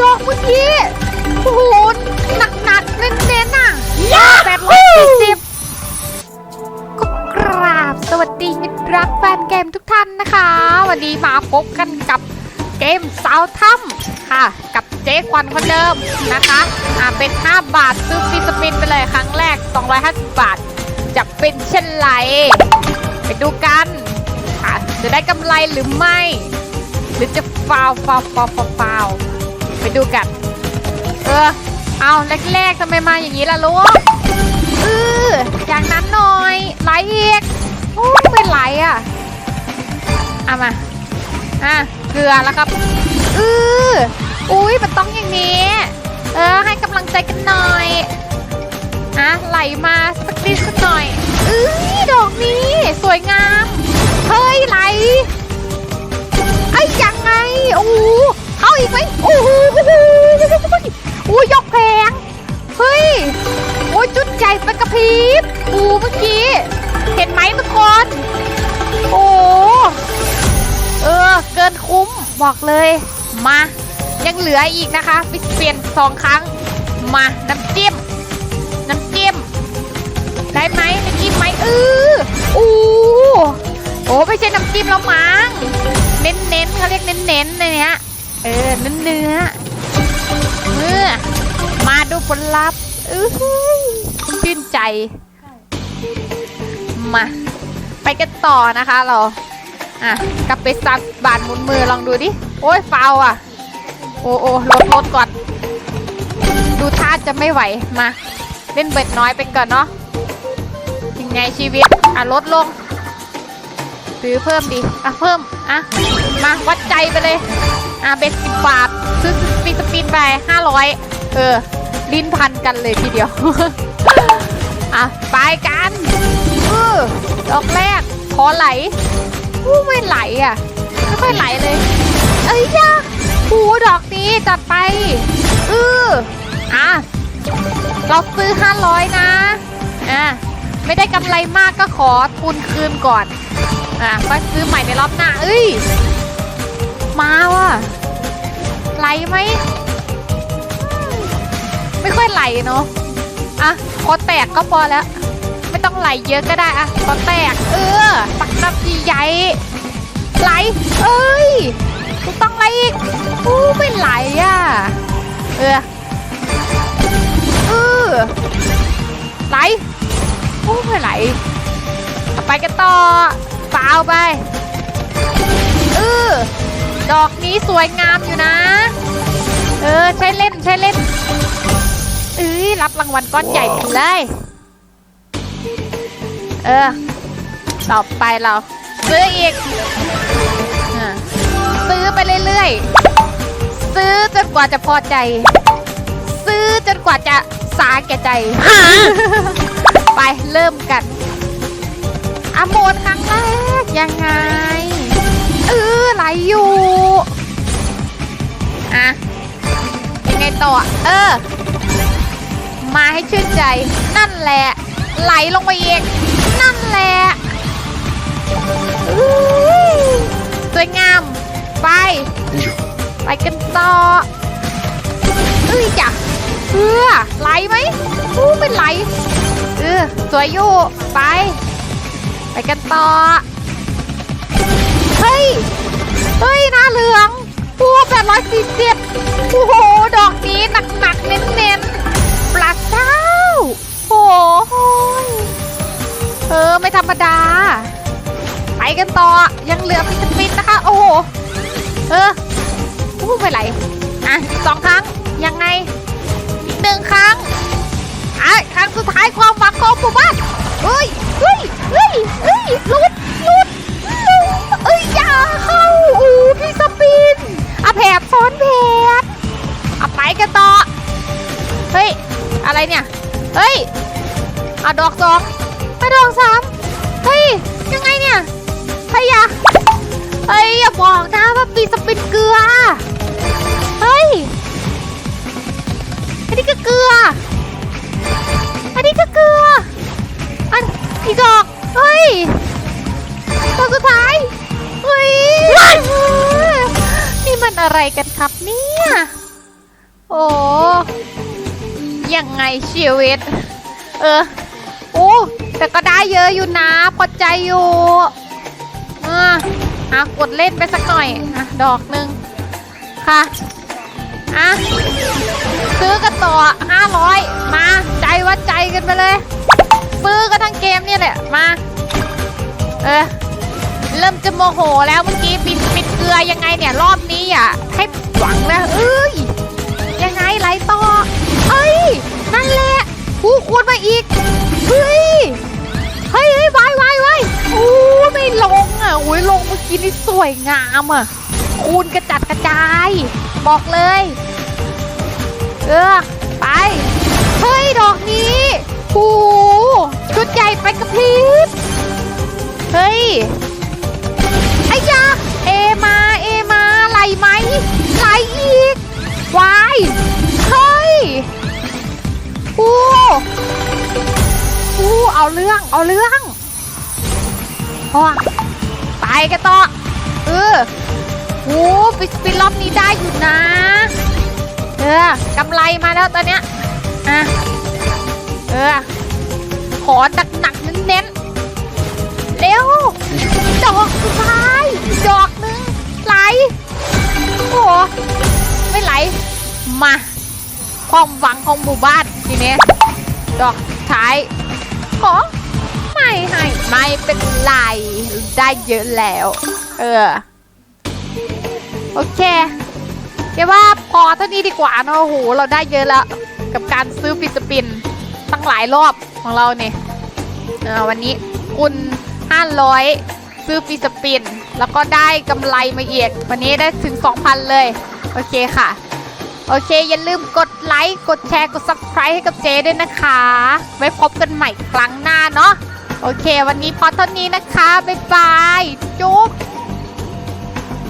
ดอกเมื่อกี้โอ้โหหนักหนักเน้นเน้นอะแปดร้อยสี่สิบก็กราบสวัสดีมิตรรักแฟนเกมทุกท่านนะคะ วันนี้มาพบกันกับเกมสาวถ้ำค่ะ กับเจ๊ควันคนเดิมนะคะอ่าเป็น 5 บาทซื้อฟรีสปินไปเลยครั้งแรก 250 บาท จะเป็นเช่นไร ไปดูกันค่ะจะได้กำไรหรือไม่ หรือจะฟาวฟาวฟาวฟาวฟาว ไปดูกัน เออ เอาแรกๆทำไมมาอย่างนี้ล่ะลูกเอออย่างนั้นหน่อยไหลอีกโอ้ยไม่ไหลอะเอามา อะ เกลือแล้วครับเอออุ้ยมันต้องอย่างนี้ เออ ให้กำลังใจกันหน่อยอะไหลมาสักนิดสักหน่อยเอ้ยดอกนี้ สวยงาม เฮ้ยไหลไอ้ยังไงโอ้ อาอีกไหมโอ้โหโอ้โหโอ้ยยกแพงเฮ้ยโอ้ยจุดใหญ่ไปกระพริบโอ้เมื่อกี้ เห็นไหมทุกคนโอ้เออ เกินคุ้มบอกเลย มา ยังเหลืออีกนะคะไปเปลี่ยนสองครั้ง มาน้ำจิ้มน้ำจิ้มได้ไหมน้ำจิ้มไหมเอออู้โอ้ไม่ใช่น้ำจิ้มแล้วมั้งเน้นเน้นๆเขาเรียกเน้นเน้นๆในเนี้ย เออเนื้อเนื้อเมื่อมาดูผลลัพธ์อื้อชื่นใจ มา ไปกันต่อนะคะเรา อะ กลับไปซักบานหมุนมือลองดูดิ โอ้ยฟาวอะ โอ้โอ้ลดลดก่อน ดูท่าจะไม่ไหว มา เล่นเบ็ดน้อยไปก่อนเนาะยังไงชีวิต อะ ลดลง ซื้อเพิ่มดิ อะ เพิ่ม อะ มาวัดใจไปเลย อะเบ็ดสิบบาทซื้อสปินสปินไปห้าร้อยเออ ลิ้นพันกันเลยทีเดียว อะ ไปกันเออดอกแรก ขอไหลอู้ไม่ไหลอะ ไม่ค่อยไหลเลย เอ้ยยาหูดอกนี้จัดไปเอออะ เราซื้อ500นะ อะ ไม่ได้กำไรมากก็ขอทุนคืนก่อน อะก็ซื้อใหม่ในรอบหน้า เอ้ย มาว่ะไหลไหมไม่ค่อยไหลเนาะอะขอแตกก็พอแล้ว ไม่ต้องไหลเยอะก็ได้อะขอแตก เออปักน้ำใหญ่ไหลเอ้ยถูต้องไหลอีกอู้ไม่ไหลอะเออเออไหลโอ้ไม่ไหลไปกันต่อฟาวไปเออ ดอกนี้สวยงามอยู่นะ เออ ใช้เล่น ใช้เล่นเอ้ยรับรางวัลก้อนใหญ่ไปเลย เออ ต่อไปเรา ซื้ออีกอะซื้อไปเรื่อยๆ ซื้อจนกว่าจะพอใจ ซื้อจนกว่าจะสาแก่ใจ ไปเริ่มกันอโหมดครั้งแรกยังไง ไหลอยู่ อะยังไงต่อ เออ มาให้ชื่นใจ นั่นแหละ ไหลลงไปเอีกนั่นแหละสวยงาม ไป ไปกันต่อเอ้ยจ้ะเพื่อไหลไหมอู้เป็นไหลเออสวยอยู่ ไป ไปกันต่อ เฮ้ย เฮ้ยหน้าเหลืองโอ้แปดร้อยสี่สิบโอ้โห ดอกนี้หนักหนักเน้นเน้นปลาเจ้าโอ้โหเออ ไม่ธรรมดา ไปกันต่อ ยังเหลือฟิสปินนะคะ โอ้โห เออพูดไปไหลอะสองครั้ง ยังไงอีกหนึ่งครั้งอะครั้งสุดท้ายความหวังของหมู่บ้านเฮ้ยเฮ้ยเฮ้ยเฮ้ยลุด อะไรเนี่ย เฮ้ยอะดอกสองไปดอกสามเฮ้ย ยังไงเนี่ยเฮ้ยอย่าเฮ้ยอย่าบอกนะว่าปีสปินเกลือ เฮ้ย อันนี้ก็เกลือ อันนี้ก็เกลือ อันอีกดอก เฮ้ยตัวสุดท้าย เฮ้ย นี่มันอะไรกันครับเนี่ย โอ้ ยังไงชีวิต เออโอ้แต่ก็ได้เยอะอยู่นะพอใจอยู่อะอะกดเล่นไปสักหน่อยอะดอกหนึ่งค่ะอะซื้อกันต่อ500มาใจวัดใจกันไปเลยซื้อกันทั้งเกมเนี่ยแหละมาเออเริ่มจะโมโหแล้วเมื่อกี้ปิดปิดเกลือยังไงเนี่ยรอบนี้อะให้หวังนะเอ้ยยังไงไหลต่อ เอ้ย นั่นแหละกูคูณมาอีก เฮ้ย เฮ้ยเฮ้ยไวไวไวอู้ไม่ลงอะโอ้ยลงเมื่อกี้นี่สวยงามอะ คูณกระจัดกระจาย บอกเลย เออ ไป เฮ้ย ดอกนี้หูชุดใหญ่ไปกระพริบ เฮ้ย ไอ้ยาเอมา เอมาไหลไหมไหลอีกวาย อู้อู้เอาเรื่อง เอาเรื่องพอไปกันต่อเออโอ้ปิดปิดรอบนี้ได้อยู่นะ เออกำไรมาแล้วตอนเนี้ยอะเออ ขอหนักหนักๆเน้นๆเร็ว ดอกสุดท้าย ดอกหนึงไหล โอ้ไม่ไหล มา ความหวังของหมู่บ้าน ทีนี้ดอกท้ายขอไม่ให้ไม่เป็นไรได้เยอะแล้ว เออ โอเคเดี๋ยวว่าพอเท่านี้ดีกว่านะโอ้โหเราได้เยอะแล้ว กับการซื้อปิสปินตั้งหลายรอบของเราเนี่ยเออวันนี้คุณ500 ซื้อฟิสปิน แล้วก็ได้กำไรมาอีกวันนี้ได้ถึง 2,000 เลย โอเคค่ะ โอเค อย่าลืมกดไลค์ กดแชร์ กด subscribe ให้กับเจด้วยนะคะ ไว้พบกันใหม่ครั้งหน้าเนาะ โอเค วันนี้พอเท่านี้นะคะ บ๊ายบาย จุ๊บ